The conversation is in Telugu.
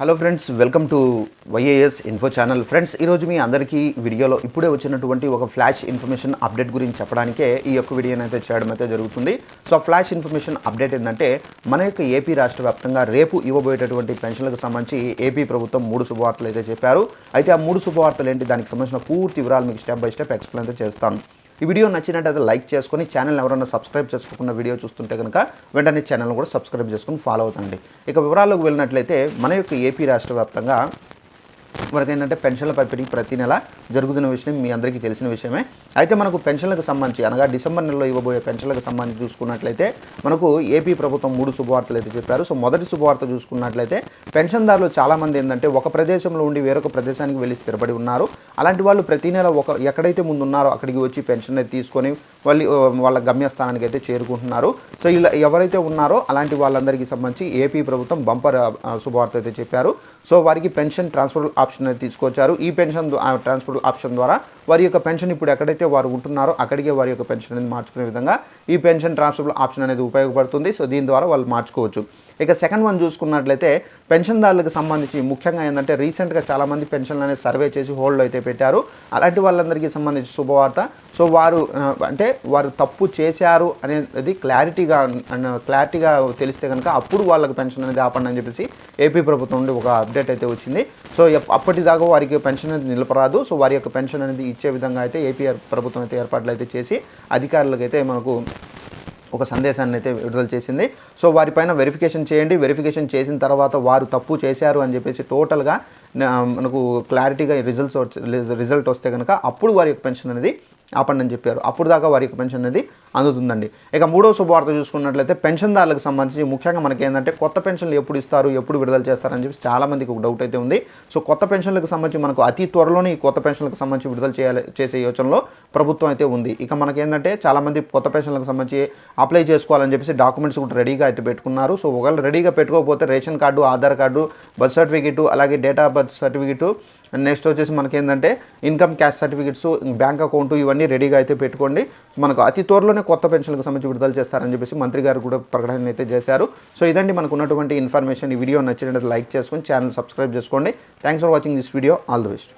Hello friends welcome to Y A S info channel friends ఈరోజు మీ అందరికీ వీడియోలో ఇప్పుడే వచ్చినటువంటి ఒక ఫ్లాష్ ఇన్ఫర్మేషన్ అప్డేట్ గురించి చెప్పడానికే ఈ యొక్క వీడియోని అయితే చేయడం అయితే జరుగుతుంది. సో ఫ్లాష్ ఇన్ఫర్మేషన్ అప్డేట్ ఏంటంటే మన యొక్క ఏపీ రాష్ట్ర వ్యాప్తంగా రేపు ఇవ్వబోయేటటువంటి పెన్షన్లకు సంబంధించి ఏపీ ప్రభుత్వం మూడు శుభవార్తలు అయితే చెప్పారు. అయితే ఆ మూడు శుభవార్తలు ఏంటి? దానికి సంబంధించిన పూర్తి వివరాలు మీకు స్టెప్ బై స్టెప్ ఎక్స్ప్లెయిన్ అయితే చేస్తాను. ఈ వీడియో నచ్చినట్టయితే లైక్ చేసుకొని ఛానల్ ఎవరైనా సబ్స్క్రైబ్ చేసుకోకుండా వీడియో చూస్తుంటే కనుక వెంటనే ఛానల్ కూడా సబ్స్క్రైబ్ చేసుకొని ఫాలో అవుతండి ఇక వివరాల్లోకి వెళ్ళినట్లయితే మన యొక్క ఏపీ రాష్ట్ర వ్యాప్తంగా మనకి ఏంటంటే పెన్షన్ల పంపిణీ ప్రతి నెల జరుగుతున్న విషయం మీ అందరికీ తెలిసిన విషయమే. అయితే మనకు పెన్షన్లకు సంబంధించి అనగా డిసెంబర్ నెలలో ఇవ్వబోయే పెన్షన్లకు సంబంధించి చూసుకున్నట్లయితే మనకు ఏపీ ప్రభుత్వం మూడు శుభవార్తలు అయితే చెప్పారు. సో మొదటి శుభవార్త చూసుకున్నట్లయితే పెన్షన్దారులు చాలామంది ఏంటంటే ఒక ప్రదేశంలో ఉండి వేరొక ప్రదేశానికి వెళ్ళి స్థిరపడి ఉన్నారు. అలాంటి వాళ్ళు ప్రతి నెల ఒక ఎక్కడైతే ముందు ఉన్నారో అక్కడికి వచ్చి పెన్షన్ అయితే తీసుకొని వాళ్ళు వాళ్ళ గమ్యస్థానానికి అయితే చేరుకుంటున్నారు. సో ఇలా ఎవరైతే ఉన్నారో అలాంటి వాళ్ళందరికీ సంబంధించి ఏపీ ప్రభుత్వం బంపర్ శుభవార్త అయితే చెప్పారు. సో వారికి పెన్షన్ ట్రాన్స్ఫర్ ఆప్షన్ ఆప్షన్ తీసుకొచ్చారు. ఈ పెన్షన్ ట్రాన్స్పోర్ట్ ఆప్షన్ ద్వారా వారి యొక్క పెన్షన్ ఇప్పుడు ఎక్కడైతే వారు ఉంటున్నారో అక్కడికే వారి యొక్క పెన్షన్ అనేది మార్చుకునే విధంగా ఈ పెన్షన్ ట్రాన్స్ఫర్ ఆప్షన్ అనేది ఉపయోగపడుతుంది. సో దీని ద్వారా వాళ్ళు మార్చుకోవచ్చు. ఇక సెకండ్ వన్ చూసుకున్నట్లయితే పెన్షన్దారులకు సంబంధించి ముఖ్యంగా ఏంటంటే రీసెంట్గా చాలామంది పెన్షన్లు అనేది సర్వే చేసి హోల్డ్ అయితే పెట్టారు. అలాంటి వాళ్ళందరికీ సంబంధించి శుభవార్త. సో వారు అంటే వారు తప్పు చేశారు అనేది క్లారిటీగా క్లారిటీగా తెలిస్తే కనుక అప్పుడు వాళ్ళకి పెన్షన్ అనేది ఆపండి అని చెప్పేసి ఏపీ ప్రభుత్వం నుండి ఒక అప్డేట్ అయితే వచ్చింది. సో అప్పటిదాకా వారికి పెన్షన్ అనేది నిలపరాదు. సో వారి యొక్క పెన్షన్ అనేది ఇచ్చే విధంగా అయితే ఏపీ ప్రభుత్వం అయితే ఏర్పాట్లు అయితే చేసి అధికారులకు అయితే మనకు ఒక సందేశాన్ని అయితే విడుదల చేసింది. సో వారిపైన వెరిఫికేషన్ చేయండి. వెరిఫికేషన్ చేసిన తర్వాత వారు తప్పు చేశారు అని చెప్పేసి టోటల్గా మనకు క్లారిటీగా రిజల్ట్స్ రిజల్ట్ వస్తే కనుక అప్పుడు వారి యొక్క పెన్షన్ అనేది ఆపండి అని చెప్పారు. అప్పుడు దాకా వారికి పెన్షన్ అనేది అందుతుందండి. ఇక మూడో శుభవార్త చూసుకున్నట్లయితే పెన్షన్దారులకు సంబంధించి ముఖ్యంగా మనకి ఏంటంటే కొత్త పెన్షన్లు ఎప్పుడు ఇస్తారు ఎప్పుడు విడుదల చేస్తారని చెప్పి చాలామందికి ఒక డౌట్ అయితే ఉంది. సో కొత్త పెన్షన్లకు సంబంధించి మనకు అతి త్వరలోనే ఈ కొత్త పెన్షన్లకు సంబంధించి విడుదల చేయాలి చేసే యోచనలో ప్రభుత్వం అయితే ఉంది. ఇక మనకేంటంటే చాలామంది కొత్త పెన్షన్లకు సంబంధించి అప్లై చేసుకోవాలని చెప్పేసి డాక్యుమెంట్స్ కూడా రెడీగా అయితే పెట్టుకున్నారు. సో ఒకవేళ రెడీగా పెట్టుకోకపోతే ration card Aadhaar card birth certificate అలాగే date of birth certificate next వచ్చేసి మనకి ఏంటంటే income caste certificates bank account ఇవన్నీ రెడీగా అయితే పెట్టుకోండి. మనకు అతి త్వరలోనే కొత్త పెన్షన్లకు సంబంధించి విడుదల చేస్తారని చెప్పేసి మంత్రి గారు కూడా ప్రకటన అయితే చేశారు. సో ఇదండి మనకు ఉన్నటువంటి ఇన్ఫర్మేషన్. ఈ వీడియో నచ్చినట్టు లైక్ చేసుకొని ఛానల్ సబ్స్క్రైబ్ చేసుకోండి. Thanks for watching this video all the best